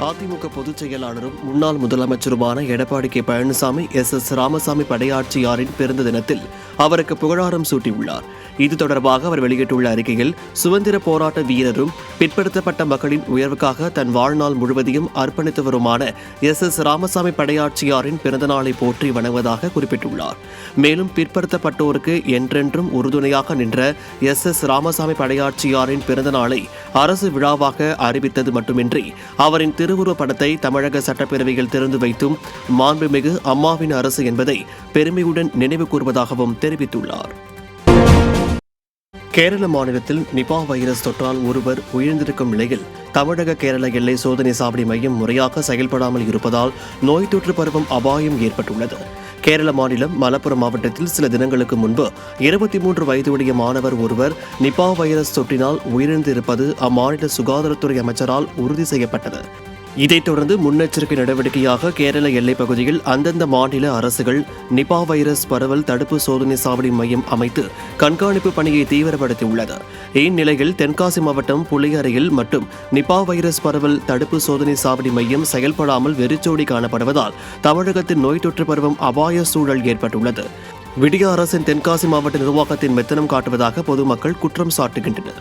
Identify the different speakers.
Speaker 1: அதிமுக பொதுச் செயலாளரும் முன்னாள் முதலமைச்சருமான Edappadi K Palaniswami S S Ramasamy படையாட்சியாரின் பிறந்த தினத்தில் அவருக்கு புகழாரம் சூட்டியுள்ளார். இது தொடர்பாக அவர் வெளியிட்டுள்ள அறிக்கையில் சுதந்திர போராட்ட வீரரும் பிற்படுத்தப்பட்ட மக்களின் உயர்வுக்காக தன் வாழ்நாள் முழுவதையும் அர்ப்பணித்தவருமான எஸ் எஸ் ராமசாமி படையாட்சியாரின் பிறந்தநாளை போற்றி வணங்குவதாக குறிப்பிட்டுள்ளார். மேலும் பிற்படுத்தப்பட்டோருக்கு என்றென்றும் உறுதுணையாக நின்ற எஸ் எஸ் ராமசாமி படையாட்சியாரின் பிறந்தநாளை அரசு விழாவாக அறிவித்தது மட்டுமின்றி அவரின் திருவுருவப் படத்தை தமிழக சட்டப்பேரவையில் திறந்து வைத்தும் மாண்புமிகு அம்மாவின் அரசு என்பதை பெருமையுடன் நினைவு கூறுவதாகவும் தெரிவித்துள்ளார். கேரள மாநிலத்தில் நிபா வைரஸ் தொற்றால் ஒருவர் உயிர்ந்திருக்கும் நிலையில் தமிழக கேரள எல்லை சோதனை சாவடி மையம் முறையாக செயல்படாமல் இருப்பதால் நோய் தொற்று பருவம் அபாயம் ஏற்பட்டுள்ளது. கேரள மாநிலம் மலப்புரம் மாவட்டத்தில் சில தினங்களுக்கு முன்பு இருபத்தி மூன்று வயதுடைய மாணவர் ஒருவர் நிபா வைரஸ் தொற்றினால் உயிரிழந்திருப்பது அம்மாநில சுகாதாரத்துறை அமைச்சரால் உறுதி செய்யப்பட்டது. இதைத் தொடர்ந்து முன்னெச்சரிக்கை நடவடிக்கையாக கேரள எல்லைப் பகுதியில் அந்தந்த மாநில அரசுகள் நிபா வைரஸ் பரவல் தடுப்பு சோதனை சாவடி மையம் அமைத்து கண்காணிப்பு பணியை தீவிரப்படுத்தியுள்ளது. இந்நிலையில் தென்காசி மாவட்டம் புளியறையில் மட்டும் நிபா வைரஸ் பரவல் தடுப்பு சோதனை சாவடி மையம் செயல்படாமல் வெறிச்சோடி காணப்படுவதால் தமிழகத்தின் நோய் தொற்று பருவம் அபாய சூழல் ஏற்பட்டுள்ளது. விடிய அரசின் தென்காசி மாவட்ட நிர்வாகத்தின் மெத்தனம் காட்டுவதாக பொதுமக்கள் குற்றம் சாட்டுகின்றனர்.